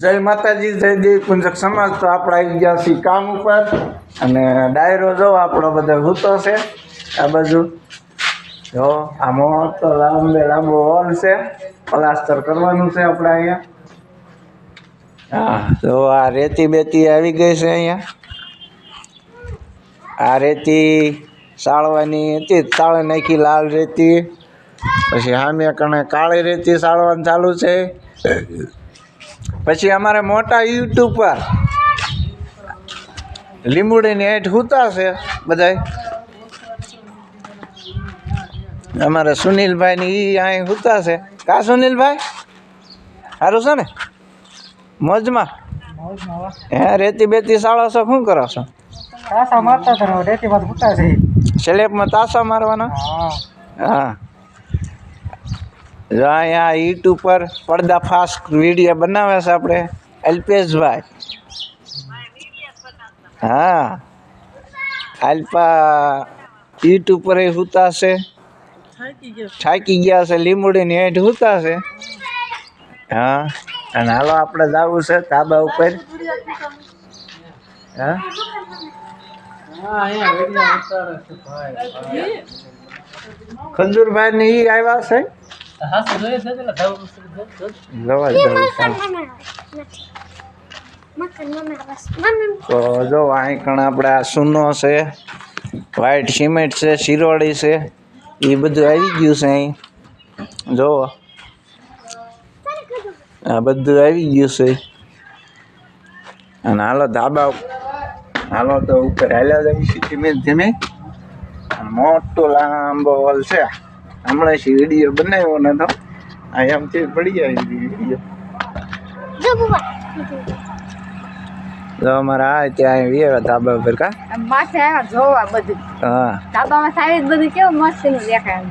જય માતાજી, જય દેવી પુંજક સમાજ. તો આપણે આવી ગયા છીએ કામ ઉપર. અને ડાયરો જો આપણો બધો હૂતો છે. આ બાજુ જો, આ મોટો લાંબે લાંબો હોલ છે. પ્લાસ્ટર કરવાનું છે આપણે અહીંયા. હા, જો આ રેતી બેતી આવી ગઈ છે અહીંયા. આ રેતી સાળવાની હતી સાળે નાખી લાલ રેતી. પછી સામે કણે કાળી રેતી સાળવાનું ચાલુ છે. પછી અમારે મોટા યુટ્યુબ પર લીંબુડીની હેઠ હુતા છે બધાય. અમારે સુનિલભાઈ ની અહીં હુતા છે કા સુનિલભાઈ? સારું છે ને? મોજમાં? હે રેતી બેતી સાળો છો શું કરો છો? તાસા મારતા રેતી બાદ ફૂટા છે સ્લેબમાં તાસા મારવાના? હા. જો અહીંયા યુટ્યુબ પર પડદા ફાસ્ટ વીડિયો બનાવે છે આપણે. અલ્પેશભાઈ. હા. અલ્પા યુટ્યુબ પર એ સૂતા છે થાકી ગયા છે, લીંબુડીની હેઠ સૂતા છે હા. અને હાલો આપણે જવું છે તાબા ઉપર. હા. ખંજુરભાઈ ને ઈ આવ્યા છે. તો જો અહીં કણ આપણે આ સૂનો છે વ્હાઈટ સિમેન્ટ છે શિરોડી છે એ બધું આવી ગયું છે અહીં. જોવો આ બધું આવી ગયું છે. અને હાલો ધાબા હાલો તો ઉપર હાલ્યા જાય છે ધીમે. ધીમે મોટો લાંબો હોલ છે હમણાં છે બનાવ્યો ને તો અહીંયાથી પડી જાય વીડિયો જો અમારા આ ત્યાં આવી આવ્યા ધાબા ઉપર કા? માથે આવ્યા જોવા બધું. હા. ધાબામાં સાઈડ બધું કેવું મસ્તનું દેખાય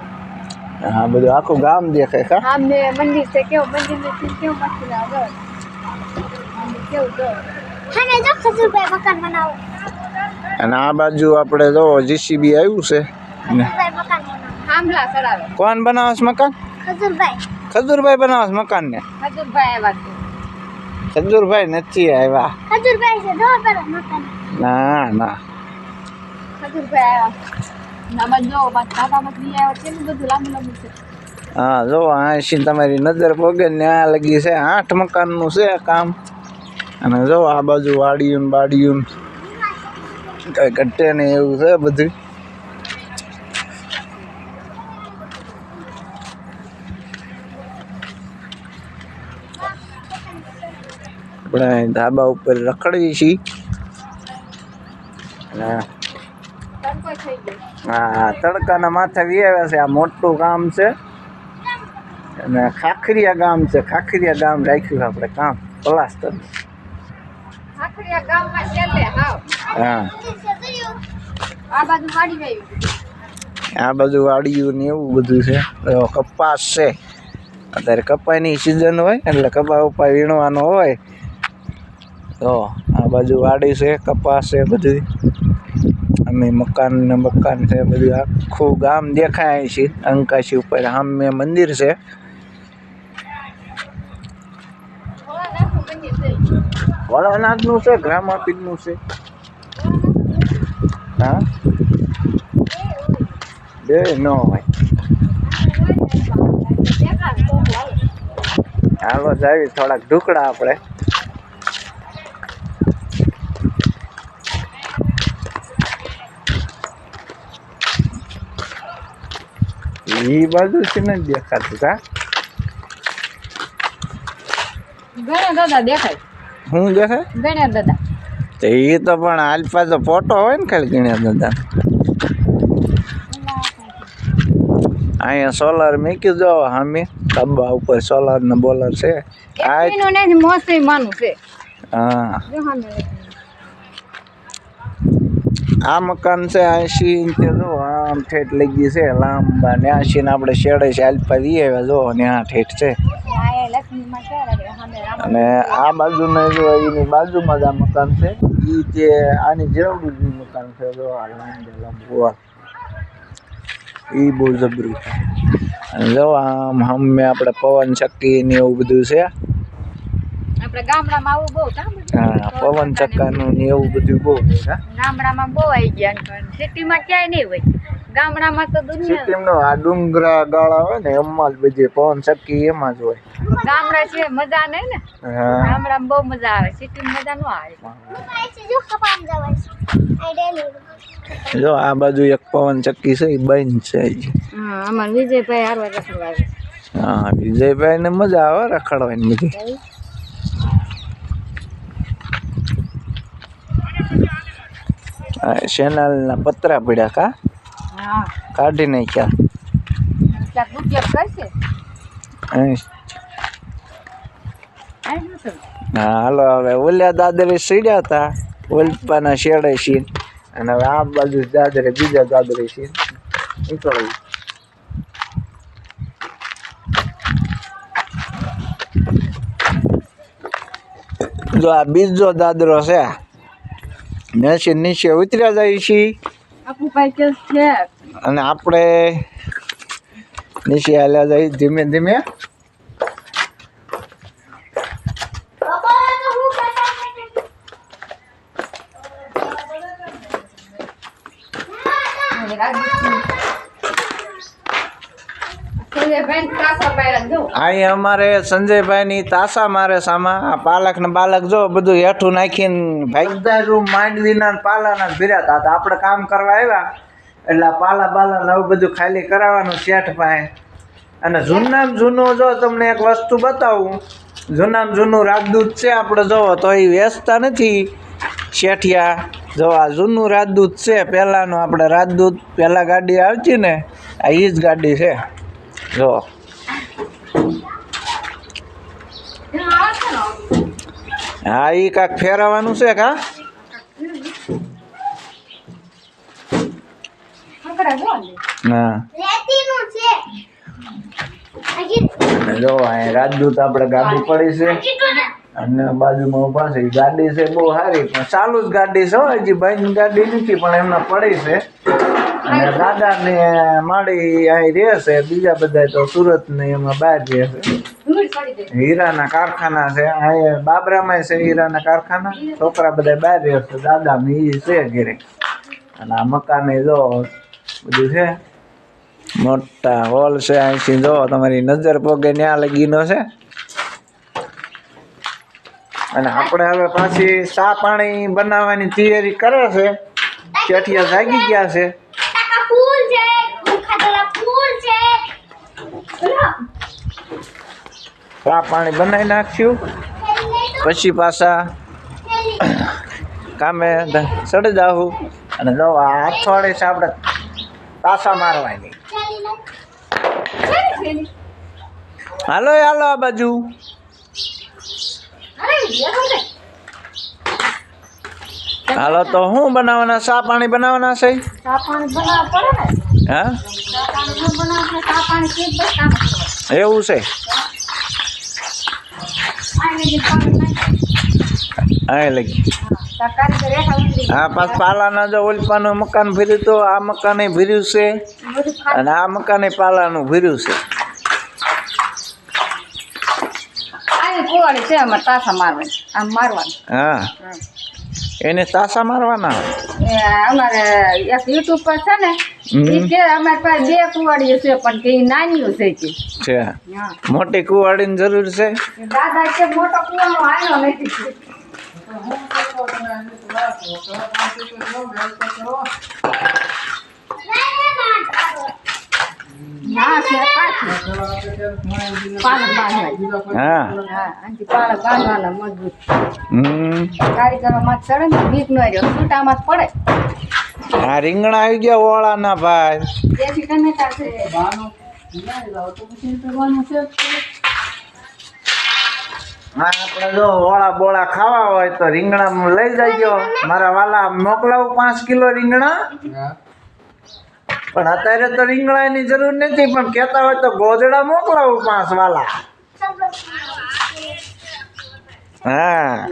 હા બધું આખું ગામ દેખાય કા? સામે મંદિર છે કેવું? મંદિરનું કેવું મસ્ત લાગે કેવું જો અને જો ખજૂરભાઈ મકાન બનાવો. અને આ બાજુ આપણે જો જીસીબી આવ્યું છે. મકાન કોણ બનાવશ મકાન? ખજુરભાઈ. ખજુરભાઈ બનાવે મકાન ને ખજુરભાઈ આવ્યા છે. ખજૂરભાઈ નથી આવ્યા. ખજુરભાઈ છે જો પેલા મકાન. ના ના. ખજુરભાઈ આવ્યા. જો બાદ ધાબામાં બી છે ને બધું લાંબુ લાંબુ છે. હા જો આશી તમારી નજર પગે ને આ લગી છે આઠ મકાનનું છે આ કામ. અને જો આ બાજુ વાડી ને બાડિયું ને. કઈ ઘટે ને એવું છે બધું. આપણે ધાબા ઉપર રખડીએ છીએ. હા. તડકાના માથે આવ્યા છે. આ મોટું ગામ છે. અને ખાખરિયા ગામ છે. ખાખરિયા ગામ રાખ્યું આપણે કામ. ગયું. આ બાજુ વાડિયું ને એવું બધું છે. કપાસ છે. અત્યારે કપાઈની સિઝન હોય એટલે કપા ઉપા વીણવાનો હોય. તો આ બાજુ વાડી છે કપાસ છે બધું. અમે મકાન ને મકાન છે બધું. આખું ગામ દેખાય છે અંકાશી ઉપર. સામે મંદિર છે. વડાનાથનું છે ગ્રામાપીઠનું છે. હા? બે ન હોય. તો હાલો જાવી થોડાક ઢુકડા આપણે ઈ બાજુ છે ને દેખાતું કા? ગણ્યા દાદા દેખાય. શું દેખાય? ગણ્યા દાદા. તો એ તો પણ આલ્ફા તો ફોટો હોય ને ખાલી ગણ્યા દાદા. અહીંયા સોલાર મૂકી દો હામી. તબ્બા ઉપર સોલાર ને બોલર છે. આ માનું છે. હા. આ મકાન છે એસી ઇંચ જો આમ ઠેઠ લઈ ગઈ છે લાંબા ને આશી ને આપણે શેડે છે આલ્પા વી આવ્યા જો ને આ ઠેઠ છે. અને આ બાજુને જો એની બાજુમાં જ આ મકાન છે. એ તે આની જેવડું જ મકાન છે જો આ લાંબે લાંબુ એ બહુ જબરું અને જો આમ હમે આપણે પવન શક્તિ ને એવું બધું છે. આપણે ગામડામાં આવું બહુ. હા પવન ચક્કાનું ને એવું બધું બહુ ગામડામાં બહુ આવી ગયા સિટીમાં ક્યાંય નહીં હોય. ગામડામાં તો દુનિયા સિટીમનો આ ડુંગરા ગાળા હોય ને એમાં જ બધી પવન ચક્કી એમાં જ હોય. ગામડા છે મજા ને? ગામડામાં બહુ મજા આવે સિટીમાં મજા ન આવે. જો આ બાજુ એક પવન ચક્કી છે એ બંધ છે હા અમાર વિજયભાઈ હારવા રખડવા હા વિજયભાઈ ને મજા આવે રખડવાની બધી. શેનાલના પતરા પડ્યા કા? હા. કાઢી નાખ્યા? હા. હાલો હવે ઓલ્યા દાદરે સીડ્યા હતા ઓલપાના શેડે સીન. અને હવે આ બાજુ દાદરે બીજા દાદરે સીન. નીકળ્યું જો આ બીજો દાદરો છે. નીચે નીચે ઉતર્યા જાય છે. આપણું ભાઈ કે છે. અને આપણે નીચે હાલ્યા જાય ધીમે ધીમે. અહીં અમારે સંજયભાઈની તાસા મારે સામા. આ પાલક ને બાલક જો બધું હેઠું નાખીને ભાઈ. રૂમ માંડવીના પાલાના ભીરાતા હતા આપણે કામ કરવા આવ્યા. એટલે પાલા બાલા આવું બધું ખાલી કરાવવાનું શેઠ પાસે અને જૂનામ જૂનું જો તમને એક વસ્તુ બતાવું. જૂનામ જૂનું રાજદૂત છે આપણે જોવો તો એ વેચતા નથી. શેઠિયા, જો આ જૂનું રાજદૂત છે, પહેલાંનું આપણે રાજદૂત, પહેલાં ગાડી આવતી ને, આ એ જ ગાડી છે. જો. હા એ કાંક ફેરવવાનું છે કા? હા. જો રાજદૂત આપણે ગાડી પડી છે. અને બાજુમાં છે. ગાડી છે બહુ સારી પણ ચાલુ જ ગાડી છે હો, હજી ભાઈ ગાડી નથી પણ એમના પડી છે. અને દાદાને માડી અહીં રહે છે બીજા બધા તો સુરત ને એમાં બહાર રહે છે. ધૂળ પડી જાય. હીરાના કારખાના છે અહીં બાબરામાં છે હીરાના કારખાના. છોકરા બધા બહાર રહેશે દાદા ને એ છે ઘરે. અને આ મકાને જો બધું છે મોટા હોલ છે અહીંથી જો તમારી નજર પોગે ત્યાં લગીનો છે. અને આપણે હવે પાછી ચા પાણી બનાવવાની તૈયારી કરે છે. ચેઠિયા જાગી ગયા છે. ચા પાણી બનાવી નાખ્યું. પછી પાછા કામે ચડી જાવું અને જો આ અઠવાડિયે છે આપણે પાછા મારવાની. હાલો હાલો આ બાજુ. હાલો તો હું બનાવવાના? સા પાણી બનાવવાના છે? હા? એવું છે. હા પાછ પાલાના જો ઓલપાનું મકાન ભર્યું તો આ મકાને ભર્યું છે અને આ મકાને પાલાનું ભર્યું છે. હા. એને તાસા મારવાના? અમારે યુટ્યુબ પર છે ને કે અમારે પાસે બે કુવાડીઓ છે પણ કે નાની છે કે. છે. મોટી કુવાડીની જરૂર છે? દાદા કે મોટો કુવાનો નથી. કારીગરોમાં ચડે ને બીક નો છૂટામાં પડે. આ રીંગણા આવી ગયા ઓળાના ભાઈ. હા આપણે જો ઓળા બોળા ખાવા હોય તો રીંગણા લઈ જજો. મારા વાલા મોકલાવું પાંચ કિલો રીંગણા. પણ અત્યારે તો રીંગણાની જરૂર નથી પણ કહેતા હોય તો ગોજડા મોકલાવું પાંચ વાલા. હા.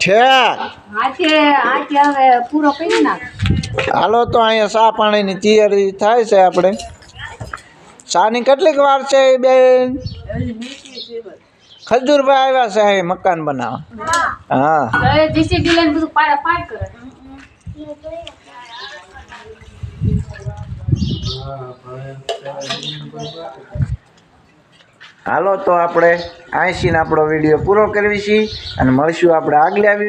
છે. છે આજે આજે હવે પૂરો કરી નાખ. હાલો તો અહીંયા ચા પાણીની તૈયારી થાય છે આપણે. ચાની કેટલીક વાર છે બેન? ખજૂરભાઈ આવ્યા છે અહીં મકાન બનાવવા. હા. હવે જીસીબી લઈને બધું પાડા પાડ કરે. હાલો તો આપણે આઈસીને આપણો વીડિયો પૂરો કરવી છીએ અને મળશું આપણે આગલા